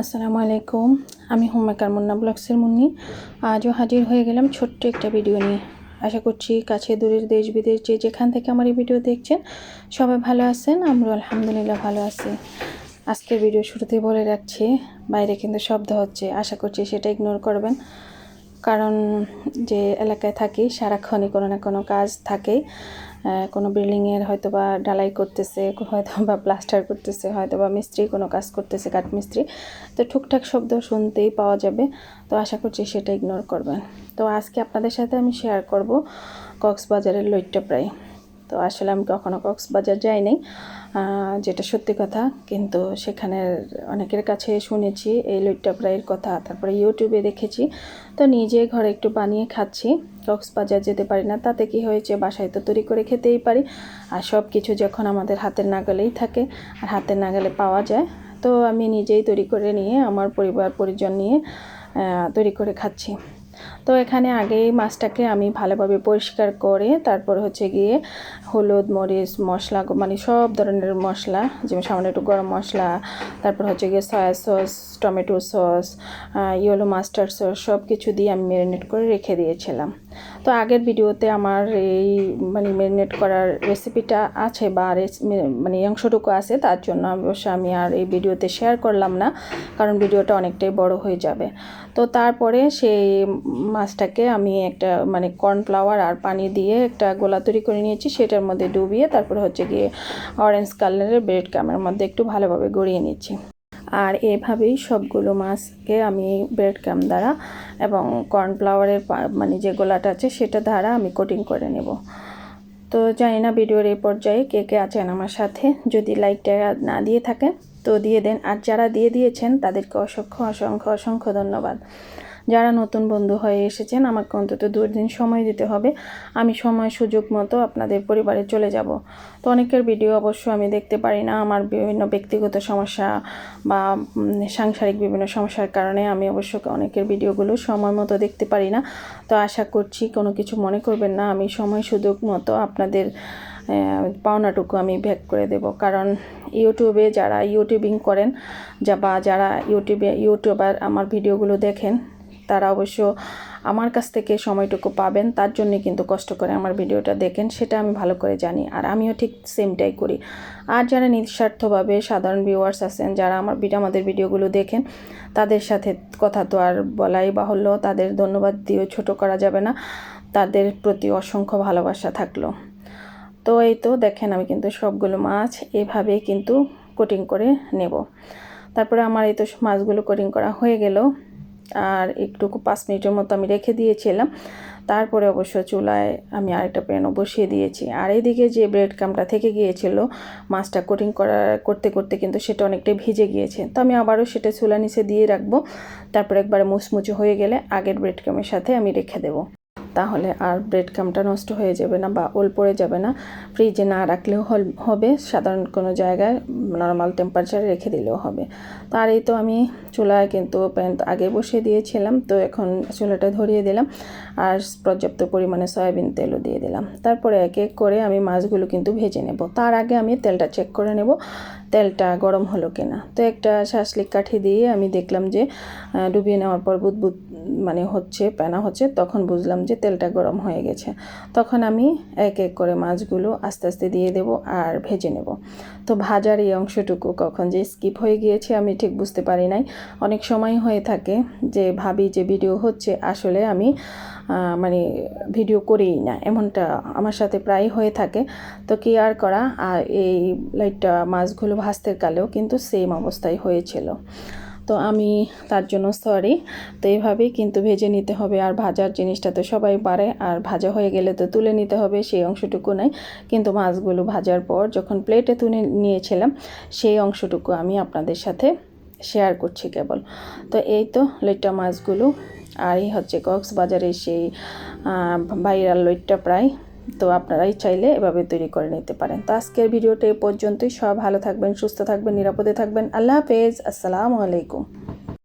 আসসালামু আলাইকুম। আমি হোমমেকার মুন্না ব্লগসের মুন্নি। আজও হাজির হয়ে গেলাম ছোট্ট একটা ভিডিও নিয়ে। আশা করছি কাছে দূরের দেশ বিদেশ যে যেখান থেকে আমার এই ভিডিও দেখছেন সবাই ভালো আছেন আমরা আলহামদুলিল্লাহ ভালো আছি। আজকের ভিডিও শুরুতেই বলে রাখছি বাইরে কিন্তু শব্দ হচ্ছে আশা করছি সেটা ইগনোর করবেন। কারণ যে এলাকায় থাকি সারাক্ষণই কোনো না কোনো কাজ আহ, কোনো বিল্ডিংয়ের হয়তো বা ডালাই করতেছে হয়তো বা প্লাস্টার করতেছে হয়তো বা মিস্ত্রি কোনো কাজ করতেছে কাঠমিস্ত্রি তো ঠুকঠাক শব্দ শুনতেই পাওয়া যাবে। তো আশা করছি সেটা ইগনোর করবেন। তো আজকে আপনাদের সাথে আমি শেয়ার করব কক্সবাজারের লইট্টা প্রায় তো আসলে আমি কখনো কক্সবাজার যাইনি যেটা সত্যি কথা। কিন্তু সেখানের অনেকের কাছে শুনেছি, এই লইট্টা প্রায়ের কথা। তারপরে ইউটিউবে দেখেছি, তো নিজে ঘরে একটু বানিয়ে খাচ্ছি। কক্সবাজার যেতে পারি না, তাতে কি হয়েছে? বাসায় তো তৈরি করে খেতেই পারি। আর সব কিছু যখন আমাদের হাতের নাগালেই থাকে, আর হাতের নাগালে পাওয়া যায়। তো আমি নিজেই তৈরি করে নিয়ে, আমার পরিবার, পরিজন নিয়ে তৈরি করে খাচ্ছি। তো এখানে আগেই মাছটাকে আমি ভালোভাবে পরিষ্কার করে তারপর হচ্ছে গিয়ে হলুদ, মরিচ, মশলা মানে সব ধরনের মশলা, যেমন সামান্য একটু গরম মশলা, তারপর হচ্ছে গিয়ে soya sauce tomato sauce yellow mustard sauce সব কিছু দিয়ে আমি ম্যারিনেট করে রেখে দিয়েছিলাম। তো আগের ভিডিওতে আমার এই মানে ম্যারিনেট করার রেসিপিটা আছে বা মানে অংশটুকু আছে, তার জন্য অবশ্য আমি আর এই ভিডিওতে শেয়ার করলাম না, কারণ ভিডিওটা অনেকটাই বড় হয়ে যাবে। তো তারপরে সেই মাছটাকে আমি একটা মানে কর্নফ্লাওয়ার আর পানি দিয়ে একটা গোলা তৈরি করে নিয়েছি, সেটার মধ্যে ডুবিয়ে তারপরে হচ্ছে গিয়ে অরেঞ্জ কালারের ব্রেড ক্যামের মধ্যে একটু ভালোভাবে গড়িয়ে নিচ্ছি। আর এভাবেই সবগুলো মাছকে আমি ব্রেড ক্যাম দ্বারা এবং কর্নফ্লাওয়ারের মানে যে গোলাটা আছে সেটা দ্বারা আমি কোটিং করে নেব। তো জানি না ভিডিওর এই পর্যায়ে কে কে আছেন আমার সাথে, যদি লাইকটা না দিয়ে থাকেন তো দিয়ে দেন। আর যারা দিয়ে দিয়েছেন তাদেরকে অসংখ্য অসংখ্য অসংখ্য ধন্যবাদ। যারা নতুন বন্ধু হয়ে এসেছেন, আমাকে অন্তত দুদিন সময় দিতে হবে। আমি সময় সুযোগ মতো আপনাদের পরিবারে চলে যাব। তো অনেকের ভিডিও অবশ্য আমি দেখতে পারি না। আমার বিভিন্ন ব্যক্তিগত সমস্যা বা সাংসারিক বিভিন্ন সমস্যার কারণে আমি অবশ্য অনেকের ভিডিওগুলো সময় মতো দেখতে পারি না। তো আশা করছি কোনো কিছু মনে করবেন না। আমি সময় সুযোগ মতো আপনাদের পাওনাটুকু আমি ভ্যাক করে দেব। কারণ ইউটিউবে যারা ইউটিউবিং করেন, যা বা যারা ইউটিউবে, ইউটিউবার আমার ভিডিওগুলো দেখেন তারা অবশ্য আমার কাছ থেকে সময়টুকু পাবেন, তার জন্যে কিন্তু কষ্ট করে আমার ভিডিওটা দেখেন, সেটা আমি ভালো করে জানি আর আমিও ঠিক সেমটাই করি। আর যারা নিঃস্বার্থভাবে সাধারণ ভিউয়ার্স আছেন, যারা আমার আমাদের ভিডিওগুলো দেখেন, তাদের সাথে কথা তো আর বলাই বাহুল্য, তাদের ধন্যবাদ দিয়েও ছোট করা যাবে না, তাদের প্রতি অসংখ্য ভালোবাসা থাকল। তো এই তো দেখেন আমি কিন্তু সবগুলো মাছ এভাবেই কিন্তু কোটিং করে নেব। তারপরে আমার এই তো মাছগুলো কোটিং করা হয়ে গেল। আর একটু পাঁচ মিনিটের মতো আমি রেখে দিয়েছিলাম। তারপরে অবশ্য চুলায় আমি আরেকটা প্যানও বসিয়ে দিয়েছি। আর এইদিকে যে ব্রেড কামটা থেকে গিয়েছিল, মাছটা কোটিং করা, করতে করতে কিন্তু সেটা অনেকটাই ভিজে গিয়েছে। তো আমি আবারও সেটা চুলা নিচে দিয়ে রাখব। তারপরে একবারে মুচমুচে হয়ে গেলে আগের ব্রেড কামের সাথে আমি রেখে দেবো। তাহলে আর ব্রেড ক্রামটা নষ্ট হয়ে যাবে না বা ওল পড়ে যাবে না। ফ্রিজে না রাখলেও হবে। সাধারণ কোনো জায়গায় নর্মাল টেম্পারেচারে রেখে দিলেও হবে। তো আর এই তো আমি চুলায় কিন্তু প্যান আগে বসিয়ে দিয়েছিলাম, তো এখন চুলাটা ধরিয়ে দিলাম আর পর্যাপ্ত পরিমাণে সয়াবিন তেলও দিয়ে দিলাম। তারপরে এক এক করে আমি মাছগুলো কিন্তু ভেজে নেব। তার আগে আমি তেলটা চেক করে নেব, তেলটা গরম হলো কিনা। তো একটা শাসলিক কাঠি দিয়ে আমি দেখলাম যে ডুবিয়ে নেওয়ার পর বুদবুদ মানে হচ্ছে প্যানা হচ্ছে, তখন বুঝলাম যে তেলটা গরম হয়ে গেছে। তখন আমি এক এক করে মাছগুলো আস্তে আস্তে দিয়ে দেব আর ভেজে নেব। তো ভাজার এই অংশটুকু কখন যে স্কিপ হয়ে গিয়েছে আমি ঠিক বুঝতে পারি নাই। অনেক সময় হয়ে থাকে যে ভাবি যে ভিডিও হচ্ছে, আসলে আমি মানে ভিডিও করেই না। এমনটা আমার সাথে প্রায় হয়ে থাকে। তো কি আর করা? আর এই লাইটটা মাছগুলো ভাসতে কালেও কিন্তু সেম অবস্থায় হয়েছিল। তো আমি তার জন্য সরি তো এইভাবেই কিন্তু ভেজে নিতে হবে আর ভাজার জিনিসটা তো সবাই পারে আর ভাজা হয়ে গেলে তো তুলে নিতে হবে, সেই অংশটুকু নাই কিন্তু মাছগুলো ভাজার পর যখন প্লেটে তুলে নিয়েছিলাম, সেই অংশটুকু আমি আপনাদের সাথে শেয়ার করছি কেবল। তো এই তো লইট্টা মাছগুলো, আর এই হচ্ছে কক্সবাজারের সেই ভাইরাল লইট্টা প্রায় তো আপনারাই চাইলে এভাবে তৈরি করে নিতে পারেন। তো আজকের ভিডিওটা এ পর্যন্তই। সব ভালো থাকবেন, সুস্থ থাকবেন, নিরাপদে থাকবেন। আল্লাহ হাফেজ। আসসালামু আলাইকুম।